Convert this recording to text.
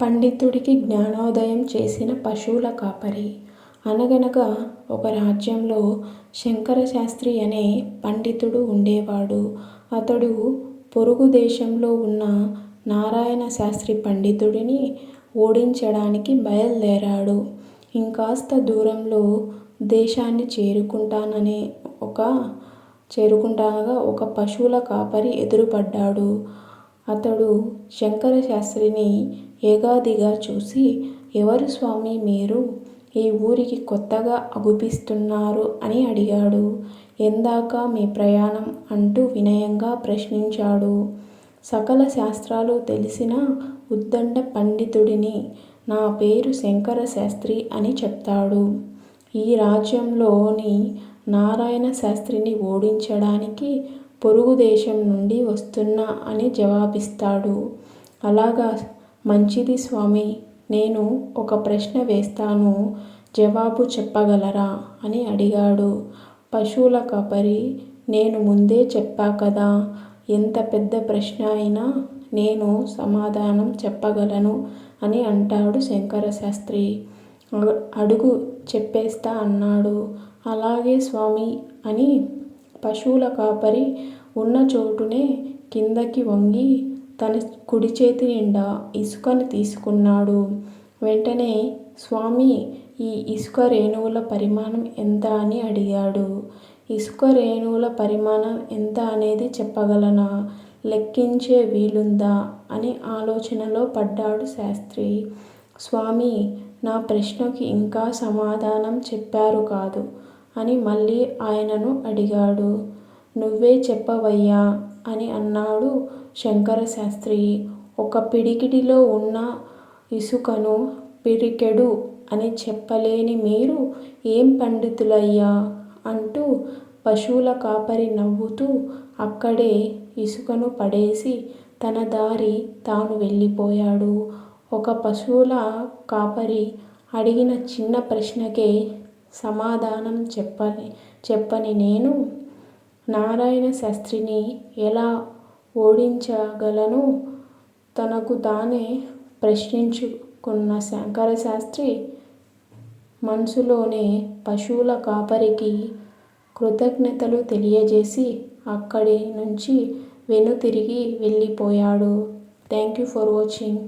పండితుడికి జ్ఞానోదయం చేసిన పశువుల కాపరి అనగనగా ఒక రాజ్యంలో శంకర శాస్త్రి అనే పండితుడు ఉండేవాడు. అతడు పొరుగు దేశంలో ఉన్న నారాయణ శాస్త్రి పండితుడిని ఓడించడానికి బయలుదేరాడు ఇంకాస్త దూరంలో దేశాన్ని చేరుకుంటాననే ఒక చేరుకుంటానగా ఒక పశువుల కాపరి ఎదురుపడ్డాడు. అతడు శంకర శాస్త్రిని ఏగాదిగా చూసి ఎవరు స్వామి మీరు? ఈ ఊరికి కొత్తగా అగుపిస్తున్నారు అని అడిగాడు. ఎందాక మీ ప్రయాణం? అంటూ వినయంగా ప్రశ్నించాడు. సకల శాస్త్రాలు తెలిసిన ఉద్దండ పండితుడిని. నా పేరు శంకర శాస్త్రి అని చెప్తాడు. ఈ రాజ్యంలోని నారాయణ శాస్త్రిని ఓడించడానికి పొరుగు దేశం నుండి వస్తున్నా అని జవాబిస్తాడు. అలాగా మంచిది స్వామీ! నేను ఒక ప్రశ్న వేస్తాను జవాబు చెప్పగలరా? అని అడిగాడు. పశువుల కాపరి నేను ముందే చెప్పాకదా! ఎంత పెద్ద ప్రశ్న అయినా నేను సమాధానం చెప్పగలను అని అంటాడు శంకరశాస్త్రి. అడుగు చెప్పేస్తా అన్నాడు. అలాగే స్వామి అని పశువుల కాపరి ఉన్న చోటునే కిందకి వంగి తన కుడి చేతి నిండా ఇసుకను తీసుకున్నాడు. వెంటనే స్వామి ఈ ఇసుక రేణువుల పరిమాణం ఎంత? అని అడిగాడు. ఇసుక రేణువుల పరిమాణం ఎంత అనేది చెప్పగలనా? లెక్కించే వీలుందా? అని ఆలోచనలో పడ్డాడు శాస్త్రి. స్వామి నా ప్రశ్నకి ఇంకా సమాధానం చెప్పారు కాదు అని మళ్ళీ ఆయనను అడిగాడు. నువ్వే చెప్పవయ్యా అని అన్నాడు శంకరశాస్త్రి. ఒక పిడికిటిలో ఉన్న ఇసుకను పిరికెడు అని చెప్పలేని మీరు ఏం పండితులయ్యా! అంటూ పశువుల కాపరి నవ్వుతూ అక్కడే ఇసుకను పడేసి తన దారి తాను వెళ్ళిపోయాడు. ఒక పశువుల కాపరి అడిగిన చిన్న ప్రశ్నకే సమాధానం చెప్పని చెప్పని నేను నారాయణ శాస్త్రిని ఎలా ఓడించగలను? తనకు తానే ప్రశ్నించుకున్న శంకరశాస్త్రి మనసులోనే పశువుల కాపరికి కృతజ్ఞతలు తెలియజేసి అక్కడి నుంచి వెనుతిరిగి వెళ్ళిపోయాడు. Thank you for watching